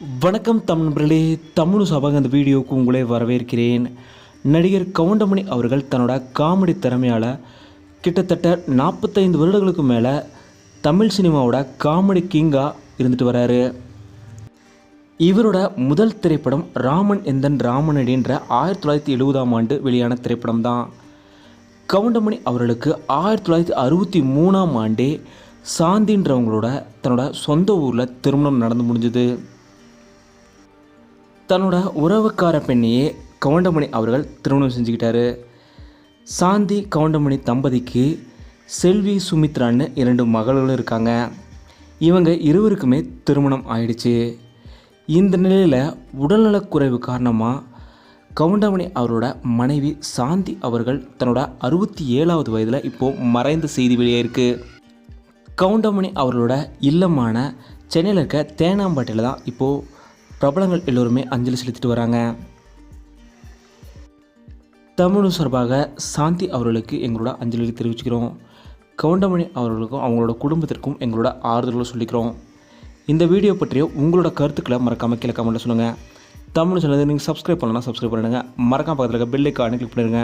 வணக்கம் தமிழ் நண்பர்களே தமிழ் சபாக அந்த வீடியோவுக்கு உங்களே வரவேற்கிறேன். நடிகர் கவுண்டமணி அவர்கள் தன்னோட காமெடி திறமையால் கிட்டத்தட்ட நாற்பத்தைந்து வருடங்களுக்கு மேலே தமிழ் சினிமாவோட காமெடி கிங்காக இருந்துட்டு வராரு. இவரோட முதல் திரைப்படம் ராமன் எந்தன் ராமனடின்ற ஆயிரத்தி தொள்ளாயிரத்தி எழுபதாம் ஆண்டு வெளியான திரைப்படம் தான். கவுண்டமணி அவர்களுக்கு ஆயிரத்தி தொள்ளாயிரத்தி அறுபத்தி மூணாம் ஆண்டே சாந்தின்றவங்களோட தன்னோட சொந்த ஊரில் திருமணம் நடந்து முடிஞ்சுது. தன்னோட உறவுக்கார பெண்ணையே கவுண்டமணி அவர்கள் திருமணம் செஞ்சுக்கிட்டாரு. சாந்தி கவுண்டமணி தம்பதிக்கு செல்வி சுமித்ரான்னு இரண்டு மகள்களும் இருக்காங்க. இவங்க இருவருக்குமே திருமணம் ஆயிடுச்சு. இந்த நிலையில் உடல்நலக்குறைவு காரணமாக கவுண்டமணி அவரோட மனைவி சாந்தி அவர்கள் தன்னோட அறுபத்தி ஏழாவது வயதில் இப்போது மறைந்த செய்தி வெளியே இருக்குது கவுண்டமணி அவர்களோட இல்லமான சென்னையில் இருக்க தேனாம்பேட்டையில் தான் இப்போது பிரபலங்கள் எல்லோருமே அஞ்சலி செலுத்திட்டு வராங்க. தமிழ் சார்பாக சாந்தி அவர்களுக்கு எங்களோட அஞ்சலி தெரிவிச்சுக்கிறோம். கவுண்டமணி அவர்களுக்கும் அவங்களோட குடும்பத்திற்கும் எங்களோட ஆறுதல்களை சொல்லிக்கிறோம். இந்த வீடியோ பற்றிய உங்களோட கருத்துக்களை மறக்காமல் கீழே கமெண்ட்டில் சொல்லுங்கள் தமிழ் சொன்னது நீங்கள் சப்ஸ்கிரைப் பண்ணலாம் சப்ஸ்கிரைப் பண்ணிடுங்க. மறக்காம பக்கத்தில் இருக்க பெல் ஐக்கானை கிளிக் பண்ணிடுங்க.